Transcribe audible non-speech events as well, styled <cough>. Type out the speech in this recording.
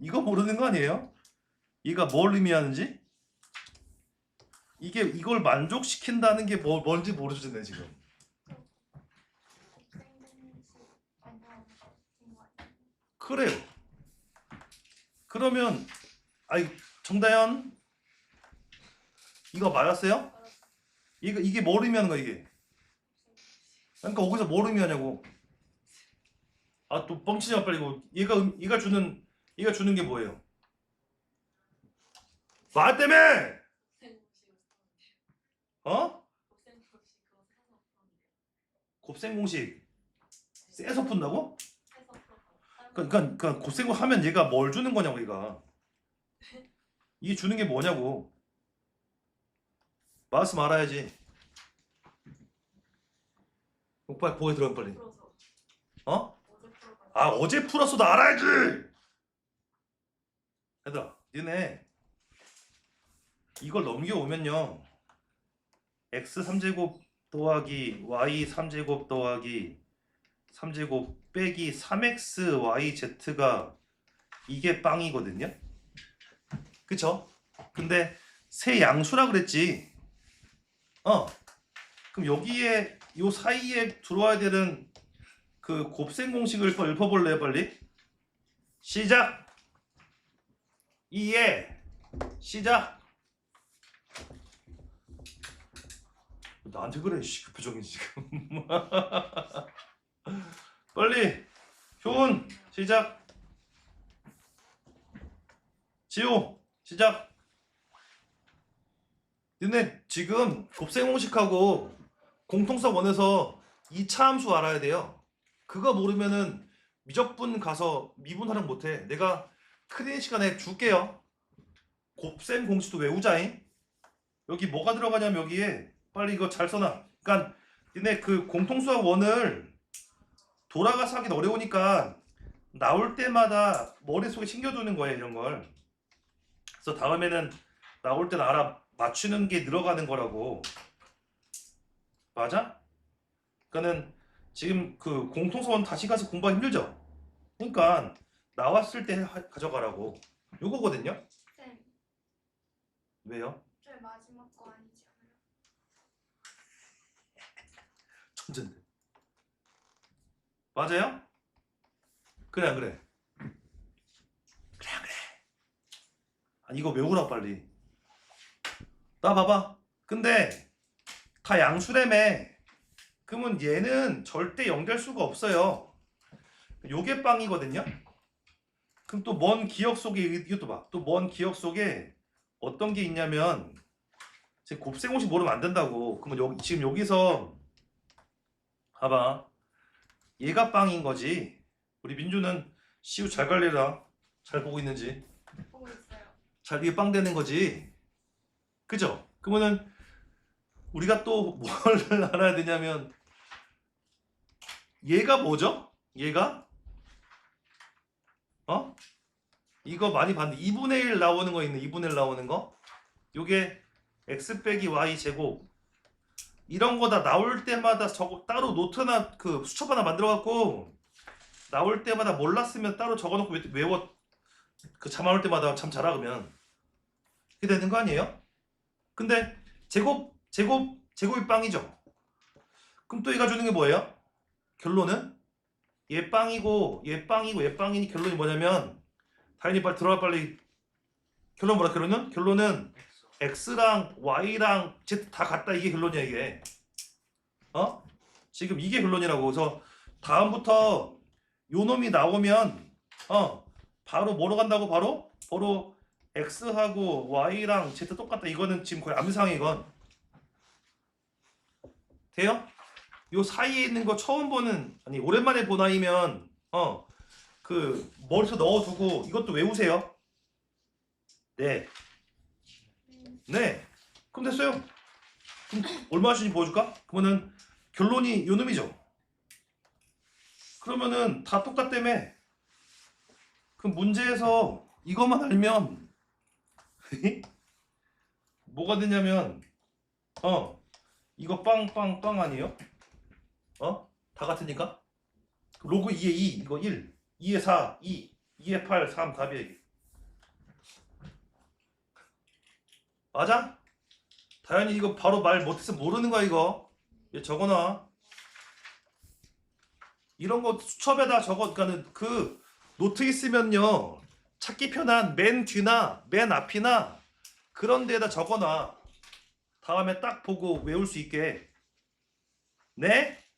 이거 모르는 거 아니에요? 이가 뭘 의미하는지? 이게 이걸 만족시킨다는 게 뭐, 뭔지 모르겠네 지금. 그래요. 그러면 아이 정다현 이거 맞았어요? 이거 이게 뭘 의미하는 거야 이게? 그러니까 거기서 뭘 의미하냐고. 아 또 뻥치지 마 빨리 이거 얘가 음- 얘가 주는 얘가 주는 게 뭐예요? 말 때문에 어? 곱셈 공식 세서 푼다고? 그러니까, 그러니까 곱셈을 하면 얘가 뭘 주는 거냐고 얘가 이게 주는 게 뭐냐고 말씀 알아야지 오빠 보게 들어가 빨리 어? 아 어제 풀었어도 알아야지 얘들아 니네 이걸 넘겨오면요. X 3제곱 더하기 y 3제곱 더하기 3제곱 빼기 3x y z가 이게 빵이거든요. 그쵸? 근데 세 양수라 그랬지. 어. 그럼 여기에 요 사이에 들어와야 되는 그 곱셈 공식을 또 읊어볼래요 빨리? 시작 2에 시작. 나한테 그래 씨, 그 표정이 지금. <laughs> 빨리. 효은 시작. 지호 시작. 너네 지금 곱셈 공식하고 공통성 원에서 2차 함수 알아야 돼요. 그거 모르면은 미적분 가서 미분 활용 못해. 내가 크린 시간에 줄게요. 곱셈 공식도 외우자잉. 여기 뭐가 들어가냐면 여기에 빨리 이거 잘 써놔. 그러니까 니네 그 공통수학 원을 돌아가서 하긴 어려우니까 나올 때마다 머릿속에 챙겨두는 거예요 이런 걸. 그래서 다음에는 나올 때는 알아 맞추는 게 늘어가는 거라고. 맞아? 그러니까는 지금 그 공통수원 다시 가서 공부하기 힘들죠? 그러니까 나왔을 때 하- 가져가라고 요거거든요 쌤, 왜요? 저 마지막 거 아니지 않아요? 천재인데 맞아요? 그래 안 그래? 그래 안 그래? 아니 이거 외우라 빨리 나 봐봐 근데 다 양수래매 그러면 얘는 절대 연결 수가 없어요 요게 빵이거든요 그럼 또 먼 기억 속에 이것도 봐 또 먼 기억 속에 어떤 게 있냐면 지금 곱셈 공식 모르면 안 된다고 그러면 여기 지금 여기서 봐봐. 얘가 빵인 거지. 우리 민주는 시우 잘 관리라. 잘 보고 있는지. 보고 있어요. 잘 이게 빵 되는 거지. 그죠? 그러면은 우리가 또 <laughs> 뭘 알아야 되냐면 얘가 뭐죠? 얘가 어? 이거 많이 봤는데 2분의 1 나오는 거 있네. 2분의 1 나오는 거. 요게 x 빼기 y 제곱 이런 거 다 나올 때마다 저거 따로 노트나 그 수첩 하나 만들어 갖고 나올 때마다 몰랐으면 따로 적어 놓고 외워 그 잠안올 때마다 참 잘하 그러면 그게 되는 거 아니에요? 근데 제곱 제곱 제곱이 빵이죠. 그럼 또 얘가 주는 게 뭐예요? 결론은 얘 빵이고 얘 빵이고 얘 빵이니 결론이 뭐냐면 다현이 빨리 들어와 빨리. 결론 뭐라 결론은? 결론은 x랑 y랑 z 다 같다 이게 결론이야 이게. 어? 지금 이게 결론이라고. 그래서 다음부터 요 놈이 나오면 어 바로 뭐로 간다고 바로? 바로 x하고 y랑 z 똑같다. 이거는 지금 거의 암상이 이건. 돼요? 요 사이에 있는 거 처음 보는 아니 오랜만에 본 아이면 어 그 머릿속에 넣어두고 이것도 외우세요 네 네. 그럼 됐어요. 그럼 얼마 주는지 보여줄까? 그러면은 결론이 요 놈이죠. 그러면은 다 똑같다며. 그럼 문제에서 이것만 알면 <laughs> 뭐가 되냐면 어 이거 빵빵빵 아니에요? 어? 다 같으니까? 로그 2에 2 이거 1 2에 4 2 2에 8, 3 답이야 이게. 맞아? 다현이 이거 바로 말 못해서 모르는 거야 이거. 얘 적어놔. 이런 거 수첩에다 적어. 그러니까는 그 노트 있으면요 찾기 편한 맨 뒤나 맨 앞이나 그런 데에다 적어놔. 다음에 딱 보고 외울 수 있게. 네?